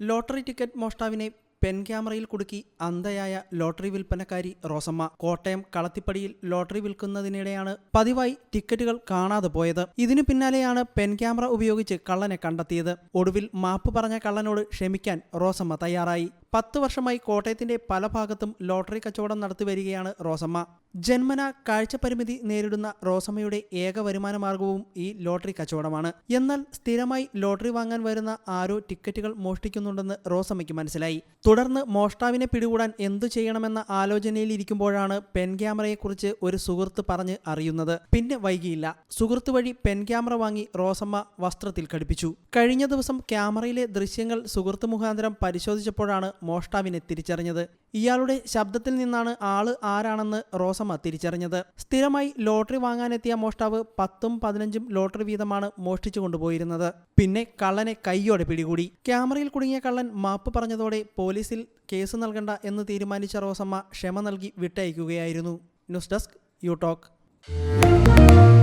Lottery ticket മോഷ്ടാവിനെ pen ക്യാമറയിൽ കുടുക്കി അന്ധയായ ലോട്ടറി വിൽപ്പനക്കാരി റോസമ്മ. കോട്ടയം കളത്തിപ്പടിയിൽ ലോട്ടറി വിൽക്കുന്നതിനിടെയാണ് പതിവായി ടിക്കറ്റുകൾ കാണാതെ പോയത്. ഇതിനു പിന്നാലെയാണ് പെൻ ക്യാമറ ഉപയോഗിച്ച് കള്ളനെ കണ്ടെത്തിയത്. ഒടുവിൽ മാപ്പ് പറഞ്ഞ കള്ളനോട് ക്ഷമിക്കാൻ റോസമ്മ തയ്യാറായി. പത്ത് വർഷമായി കോട്ടയത്തിന്റെ പല ഭാഗത്തും ലോട്ടറി കച്ചവടം നടത്തി വരികയാണ് റോസമ്മ. ജന്മന കാഴ്ചപരിമിതി നേരിടുന്ന റോസമ്മയുടെ ഏക വരുമാന മാർഗവും ഈ ലോട്ടറി കച്ചവടമാണ്. എന്നാൽ സ്ഥിരമായി ലോട്ടറി വാങ്ങാൻ വരുന്ന ആരോ ടിക്കറ്റുകൾ മോഷ്ടിക്കുന്നുണ്ടെന്ന് റോസമ്മയ്ക്ക് മനസ്സിലായി. തുടർന്ന് മോഷ്ടാവിനെ പിടികൂടാൻ എന്തു ചെയ്യണമെന്ന ആലോചനയിലിരിക്കുമ്പോഴാണ് പെൻ ക്യാമറയെക്കുറിച്ച് ഒരു സുഹൃത്ത് പറഞ്ഞ് അറിയുന്നത്. പിന്നെ വൈകിയില്ല. സുഹൃത്ത് വഴി പെൻ ക്യാമറ വാങ്ങി റോസമ്മ വസ്ത്രത്തിൽ ഘടിപ്പിച്ചു. കഴിഞ്ഞ ദിവസം ക്യാമറയിലെ ദൃശ്യങ്ങൾ സുഹൃത്ത് മുഖാന്തരം പരിശോധിച്ചപ്പോഴാണ് മോഷ്ടാവിനെ തിരിച്ചറിഞ്ഞത്. ഇയാളുടെ ശബ്ദത്തിൽ നിന്നാണ് ആൾ ആരാണെന്ന് റോസമ്മ തിരിച്ചറിഞ്ഞത്. സ്ഥിരമായി ലോട്ടറി വാങ്ങാനെത്തിയ മോഷ്ടാവ് പത്തും പതിനഞ്ചും ലോട്ടറി വീതമാണ് മോഷ്ടിച്ചു കൊണ്ടുപോയിരുന്നത്. പിന്നെ കള്ളനെ കൈയോടെ പിടികൂടി. ക്യാമറയിൽ കുടുങ്ങിയ കള്ളൻ മാപ്പ് പറഞ്ഞതോടെ പോലീസിൽ കേസ് നൽകണ്ട എന്ന് തീരുമാനിച്ച റോസമ്മ ക്ഷമ നൽകി വിട്ടയക്കുകയായിരുന്നു. News desk you talk.